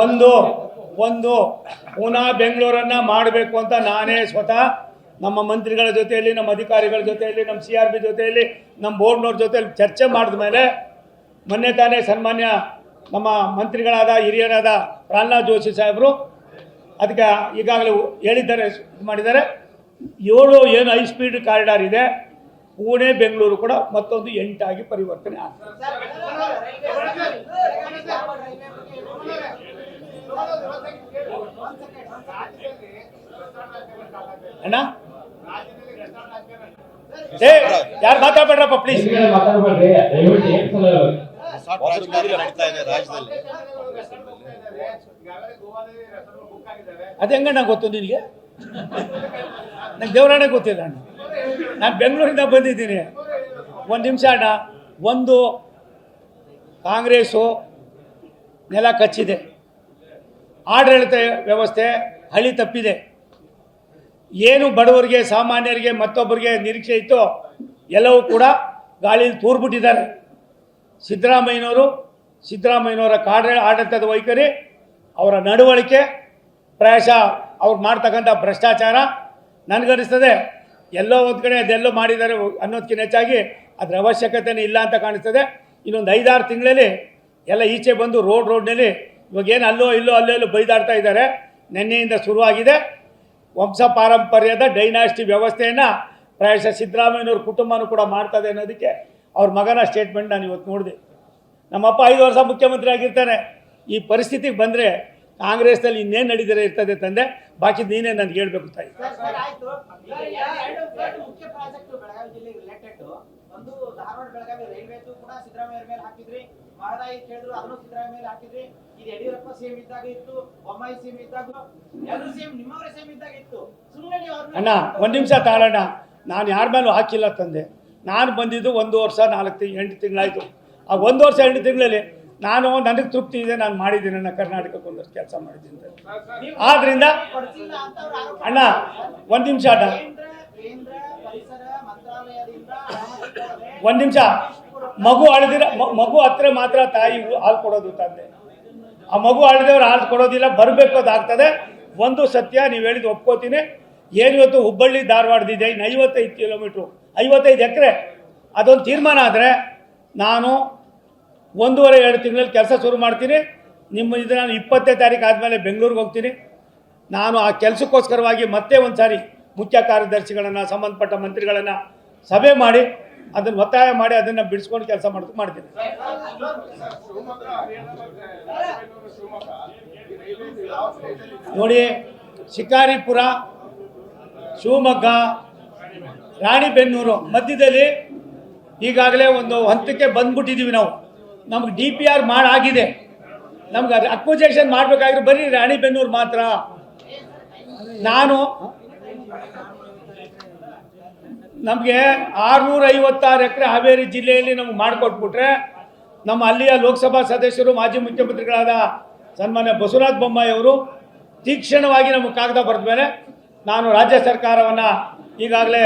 ಒಂದು ಒಂದು ಪುನಃ ಬೆಂಗಳೂರನ್ನ ಮಾಡಬೇಕು ಅಂತ ನಾನೇ ಸ್ವತಃ ನಮ್ಮ ಮಂತ್ರಿಗಳ ಜೊತೆಯಲ್ಲಿ ನಮ್ಮ ಅಧಿಕಾರಿಗಳ ಜೊತೆಯಲ್ಲಿ ನಮ್ಮ ಸಿ ಆರ್ ಬಿ ಜೊತೆಯಲ್ಲಿ ನಮ್ಮ ಬೋರ್ಡ್ನವ್ರ ಜೊತೆಯಲ್ಲಿ ಚರ್ಚೆ ಮಾಡಿದ ಮೇಲೆ ಮೊನ್ನೆ ತಾನೇ ಸನ್ಮಾನ್ಯ ನಮ್ಮ ಮಂತ್ರಿಗಳಾದ ಹಿರಿಯರಾದ ಪ್ರಹ್ಲಾದ್ ಜೋಶಿ ಸಾಹೇಬರು ಅದಕ್ಕೆ ಈಗಾಗಲೇ ಹೇಳಿದ್ದಾರೆ ಇದು ಮಾಡಿದ್ದಾರೆ. ಏಳು ಏನು ಹೈ ಸ್ಪೀಡ್ ಕಾರಿಡಾರ್ ಇದೆ ಪುಣೆ ಬೆಂಗಳೂರು ಕೂಡ ಮತ್ತೊಂದು ಎಂಟಾಗಿ ಪರಿವರ್ತನೆ ಆಗ್ತದೆ. ಅಣ್ಣ? ಏ, ಯಾರು ಮಾತಾಡ್ಬೇಡ್ರಪ್ಪ ಪ್ಲೀಸ್ ಹೆಂಗಣ್ಣ ಗೊತ್ತು ನಿನಗೆ? ನಂಗೆ ದೇವರಾಣೆ ಗೊತ್ತಿಲ್ಲ ಅಣ್ಣ. ನಾನು ಬೆಂಗಳೂರಿಂದ ಬಂದಿದ್ದೀನಿ. ಒಂದು ನಿಮಿಷ ಅಣ್ಣ. ಒಂದು ಕಾಂಗ್ರೆಸ್ಸು ನೆಲ ಕಚ್ಚಿದೆ. ಆಡಳಿತ ವ್ಯವಸ್ಥೆ ಹಳಿ ತಪ್ಪಿದೆ. ಏನು ಬಡವರಿಗೆ, ಸಾಮಾನ್ಯರಿಗೆ ಮತ್ತೊಬ್ಬರಿಗೆ ನಿರೀಕ್ಷೆ ಇತ್ತೋ, ಎಲ್ಲವೂ ಕೂಡ ಗಾಳಿಯಲ್ಲಿ ತೂರ್ಬಿಟ್ಟಿದ್ದಾರೆ. ಸಿದ್ದರಾಮಯ್ಯನವರು, ಸಿದ್ದರಾಮಯ್ಯನವರ ಕಾಡ ಆಡಳಿತದ ವೈಖರಿ, ಅವರ ನಡವಳಿಕೆ ಪ್ರಾಯಶಃ ಅವ್ರು ಮಾಡ್ತಕ್ಕಂಥ ಭ್ರಷ್ಟಾಚಾರ, ನನಗನ್ನಿಸ್ತದೆ, ಎಲ್ಲೋ ಒಂದು ಕಡೆ ಅದೆಲ್ಲೋ ಮಾಡಿದ್ದಾರೆ ಅನ್ನೋದಕ್ಕಿಂತ ಹೆಚ್ಚಾಗಿ ಅದರ ಅವಶ್ಯಕತೆನೇ ಇಲ್ಲ ಅಂತ ಕಾಣಿಸ್ತದೆ. ಇನ್ನೊಂದು ಐದಾರು ತಿಂಗಳಲ್ಲಿ ಎಲ್ಲ ಈಚೆ ಬಂದು ರೋಡ್ ರೋಡ್ನಲ್ಲಿ ಇವಾಗೇನು ಅಲ್ಲೋ ಇಲ್ಲೋ ಅಲ್ಲೋ ಇಲ್ಲೋ ಬೈದಾಡ್ತಾ ಇದ್ದಾರೆ. ನಿನ್ನೆಯಿಂದ ಶುರುವಾಗಿದೆ. ವಂಶ ಪಾರಂಪರ್ಯದ ಡೈನಾಸ್ಟಿ ವ್ಯವಸ್ಥೆಯನ್ನು ಪ್ರಾಯಶಃ ಸಿದ್ದರಾಮಯ್ಯನವ್ರ ಕುಟುಂಬನೂ ಕೂಡ ಮಾಡ್ತದೆ ಅನ್ನೋದಕ್ಕೆ ಅವ್ರ ಮಗನ ಸ್ಟೇಟ್ಮೆಂಟ್ ನಾನು ಇವತ್ತು ನೋಡಿದೆ. ನಮ್ಮಪ್ಪ ಐದು ವರ್ಷ ಮುಖ್ಯಮಂತ್ರಿ ಆಗಿರ್ತಾನೆ. ಈ ಪರಿಸ್ಥಿತಿಗೆ ಬಂದರೆ ಕಾಂಗ್ರೆಸ್ನಲ್ಲಿ ಇನ್ನೇನು ನಡೀತಾರೆ ಇರ್ತದೆ ತಂದೆ? ಬಾಕಿ ನೀನೇ ನನಗೆ ಹೇಳಬೇಕು ತಾಯಿ. ಸರ್, ಸರ್, ಆಯ್ತು. ಎರಡು ಎರಡು ಮುಖ್ಯ ಪ್ರಾಜೆಕ್ಟ್ ಬೆಳಗಾವಿ ರಿಲೇಟೆಡ್ ಒಂದು ಧಾರವಾಡ ಬೆಳಗಾವಿ ರೈಲ್ವೇದು ಕೂಡ ಸಿದ್ದರಾಮಯ್ಯ ಮೇಲೆ ಹಾಕಿದ್ರಿ. ಮಹದಾಯಿ ಕೇಳಿದ್ರು ಅದನ್ನು ಸಿದ್ದರಾಮಯ್ಯ ಮೇಲೆ ಹಾಕಿದ್ರಿ. ಇದು ಯಡಿಯೂರಪ್ಪ ಸಿಎಂ ಇದ್ದಾಗ ಇತ್ತು ಬೊಮ್ಮಾಯಿ ಸಿಎಂ ಇದ್ದಾಗ ಎಲ್ಲರೂ ಸಿಎಂ ನಿಮ್ಮವರೇ ಸಿಎಂ ಇದ್ದಾಗ ಇತ್ತು. ಸುಮ್ಮನೆ ನೀವು ಅಣ್ಣ ಒಂದು ನಿಮಿಷ ತಾಳಣ್ಣ. ನಾನು ಯಾರ ಮೇಲೂ ಹಾಕಿಲ್ಲ ತಂದೆ. ನಾನು ಬಂದಿದ್ದು ಒಂದು ವರ್ಷ ನಾಲ್ಕು ತಿಂಗ್ ಎಂಟು ತಿಂಗಳಾಯಿತು. ಆ ಒಂದು ವರ್ಷ ಎಂಟು ತಿಂಗಳಲ್ಲಿ ನಾನು ನನಗೆ ತೃಪ್ತಿ ಇದೆ, ನಾನು ಮಾಡಿದ್ದೀನಿ, ನನ್ನ ಕರ್ನಾಟಕಕ್ಕೆ ಒಂದಷ್ಟು ಕೆಲಸ ಮಾಡಿದ್ದೀನಿ. ಆದ್ರಿಂದ, ಅಣ್ಣ, ಒಂದು ನಿಮಿಷ, ಅಣ್ಣ. ಒಂದು ನಿಮಿಷ. ಮಗು ಅಳದಿರ ಮಗು ಹತ್ರ ಮಾತ್ರ ತಾಯಿ ಹಾಲು ಕೊಡೋದು ತಂದೆ. ಆ ಮಗು ಅಳದವ್ರು ಹಾಲು ಕೊಡೋದಿಲ್ಲ, ಬರಬೇಕು ಅದಾಗ್ತದೆ ಒಂದು ಸತ್ಯ, ನೀವು ಹೇಳಿದ ಒಪ್ಕೋತೀನಿ. ಏನು ಇವತ್ತು ಹುಬ್ಬಳ್ಳಿ ಧಾರವಾಡದಿದೆ, ಇನ್ನು ಐವತ್ತೈದು ಕಿಲೋಮೀಟ್ರು ಐವತ್ತೈದು ಎಕರೆ. ಅದೊಂದು ತೀರ್ಮಾನ ಆದರೆ, ನಾನು ಒಂದೂವರೆ, ಎರಡು ತಿಂಗಳಲ್ಲಿ ಕೆಲಸ ಶುರು ಮಾಡ್ತೀನಿ. ನಿಮ್ಮ ಇದು ನಾನು ಇಪ್ಪತ್ತನೇ ತಾರೀಕು ಆದಮೇಲೆ ಬೆಂಗಳೂರಿಗೆ ಹೋಗ್ತೀನಿ. ನಾನು ಆ ಕೆಲಸಕ್ಕೋಸ್ಕರವಾಗಿ ಮತ್ತೆ ಒಂದು ಸಾರಿ ಮುಖ್ಯ ಕಾರ್ಯದರ್ಶಿಗಳನ್ನು, ಸಂಬಂಧಪಟ್ಟ ಮಂತ್ರಿಗಳನ್ನು ಸಭೆ ಮಾಡಿ, ಅದನ್ನು ಒತ್ತಾಯ ಮಾಡಿ, ಅದನ್ನು ಬಿಡಿಸ್ಕೊಂಡು ಕೆಲಸ ಮಾಡೋದು ಮಾಡ್ತೀನಿ. ನೋಡಿ, ಶಿಕಾರಿಪುರ, ಶಿವಮೊಗ್ಗ, ರಾಣಿಬೆನ್ನೂರು ಮಧ್ಯದಲ್ಲಿ ಈಗಾಗಲೇ ಒಂದು ಹಂತಕ್ಕೆ ಬಂದ್ಬಿಟ್ಟಿದ್ದೀವಿ ನಾವು. ನಮ್ಗೆ ಡಿ ಪಿ ಆರ್ ಮಾಡಾಗಿದೆ. ನಮ್ಗೆ ಅದು ಅಕ್ವಜೇಷನ್ ಮಾಡಬೇಕಾಗಿರೋ ಬರೀ ರಾಣಿಬೆನ್ನೂರು ಮಾತ್ರ. ನಾನು ನಮಗೆ ಆರುನೂರ ಐವತ್ತಾರು ಎಕರೆ ಹಾವೇರಿ ಜಿಲ್ಲೆಯಲ್ಲಿ ನಮ್ಗೆ ಮಾಡಿಕೊಟ್ಬಿಟ್ರೆ ನಮ್ಮ ಅಲ್ಲಿಯ ಲೋಕಸಭಾ ಸದಸ್ಯರು, ಮಾಜಿ ಮುಖ್ಯಮಂತ್ರಿಗಳಾದ ಸನ್ಮಾನ್ಯ ಬಸವರಾಜ ಬೊಮ್ಮಾಯಿ ಅವರು ತೀಕ್ಷ್ಣವಾಗಿ ನಮಗೆ ಕಾಗದ ಬರೆದ ಮೇಲೆ ನಾನು ರಾಜ್ಯ ಸರ್ಕಾರವನ್ನು ಈಗಾಗಲೇ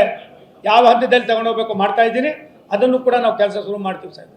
ಯಾವ ಹಂತದಲ್ಲಿ ತಗೊಂಡೋಗ್ಬೇಕು ಮಾಡ್ತಾ ಇದ್ದೀನಿ. ಅದನ್ನು ಕೂಡ ನಾವು ಕೆಲಸ ಶುರು ಮಾಡ್ತೀವಿ ಸರ್.